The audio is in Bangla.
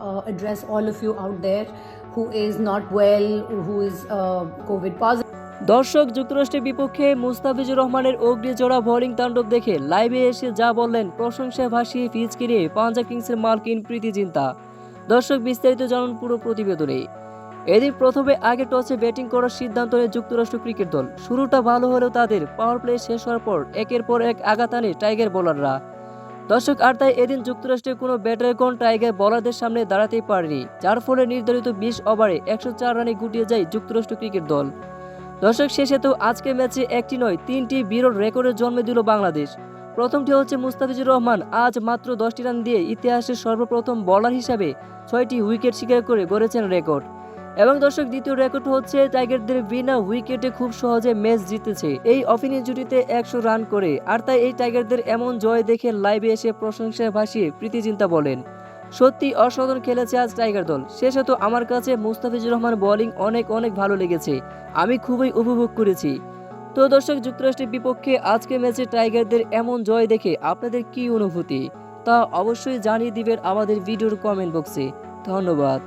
uh, address all of you out there who is not well, who is uh, COVID positive. দর্শক যুক্তরাষ্ট্রের বিপক্ষে মুস্তাফিজুর রহমানের অগ্নিজোড়া বোলিং তাণ্ডব দেখে লাইভে এসে যা বললেন প্রশংসায় ভাসিয়ে ফিজ কিনে পাঞ্জাব কিংসের মালকিন প্রীতি চিন্তা দর্শক বিস্তারিত জানুন পুরো প্রতিবেদনে। এদিন প্রথমে আগে টসে ব্যাটিং করার সিদ্ধান্ত নেয় যুক্তরাষ্ট্র ক্রিকেট দল। শুরুটা ভালো হলেও তাদের পাওয়ার প্লে শেষ হওয়ার পর একের পর এক আঘাত আনে টাইগার বোলাররা দর্শক, আর তাই এদিন যুক্তরাষ্ট্রের কোনো ব্যাটার কোন টাইগার বলারদের সামনে দাঁড়াতেই পারেনি, যার ফলে নির্ধারিত বিশ ওভারে একশো চার রানে গুটিয়ে যায় যুক্তরাষ্ট্র ক্রিকেট দল। দর্শক, শেষে তো আজকের ম্যাচে একটি নয়, তিনটি বিরল রেকর্ডের জন্ম দিল বাংলাদেশ। প্রথমটি হচ্ছে মুস্তাফিজুর রহমান, আজ মাত্র দশটি রান দিয়ে ইতিহাসের সর্বপ্রথম বলার হিসাবে ছয়টি উইকেট শিকার করে গড়েছেন রেকর্ড। এবং দর্শক, দ্বিতীয় রেকর্ড হচ্ছে টাইগারদের বিনা উইকেটে খুব সহজে ম্যাচ জিতেছে। এই অফিনিয়ন জুটিতে একশো রান করে, আর তাই এই টাইগারদের এমন জয় দেখে লাইভে এসে প্রশংসায় ভাসিয়ে প্রীতিচিন্তা বলেন, সত্যি অসাধারণ খেলেছে আজ টাইগার দল। শেষে তো আমার কাছে মুস্তাফিজুর রহমান বোলিং অনেক অনেক ভালো লেগেছে। আমি খুবই উপভোগ করেছি। তো দর্শক, যুক্তরাষ্ট্রের বিপক্ষে আজকে ম্যাচে টাইগারদের এমন জয় দেখে আপনাদের কি অনুভূতি? তা অবশ্যই জানিয়ে দিবেন আমাদের ভিডিওর কমেন্ট বক্সে ধন্যবাদ।